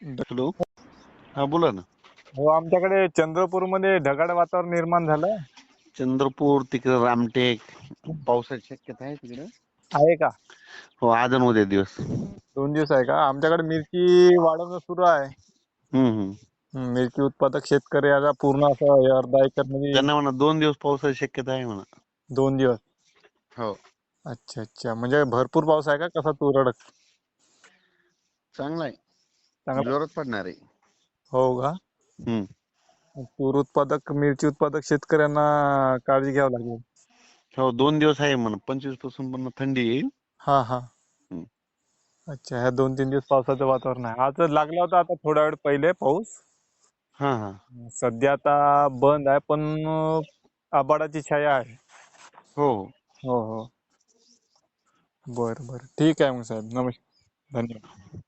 Hello. हा बोला ना. हो आमच्याकडे चंद्रपूरमध्ये ढगाळ वातावरण निर्माण झालं चंद्रपूर तिकडे रामटेक पावसाची शक्यता आहे तिकडे? आहे का? हो आज आणि उद्या दिवस. दोन दिवस आहे का? आमच्याकडे मिरची वाढवणं सुरू आहे. हम्म हम्म. मिरची उत्पादक शेतकरी आता पूर्ण असं हे अर्धा एकरमध्ये त्यांना म्हणा दोन दिवस पावसाची शक्यता आहे म्हणा. दोन दिवस? हो. अच्छा अच्छा. म्हणजे भरपूर पाऊस आहे का? कसा तुरळक चांगला आहे. चांगला जोरात पडणार आहे. हो का? हम्म. तूर उत्पादक मिरची उत्पादक शेतकऱ्यांना काळजी घ्यावी लागेल. हो दोन दिवस आहे म्हणा. पंचवीसपासून पण थंडी येईल. हा हा. हम्म. अच्छा ह्या दोन तीन दिवस पावसाचं वातावरण आहे. आज लागला होता आता थोड्या वेळ पहिले पाऊस. हा हा. सध्या आता बंद आहे पण अं, आभाळाची छाया आहे. हो हो. हो हो. बर बर. ठीक आहे मग साहेब. नमस्कार. धन्यवाद.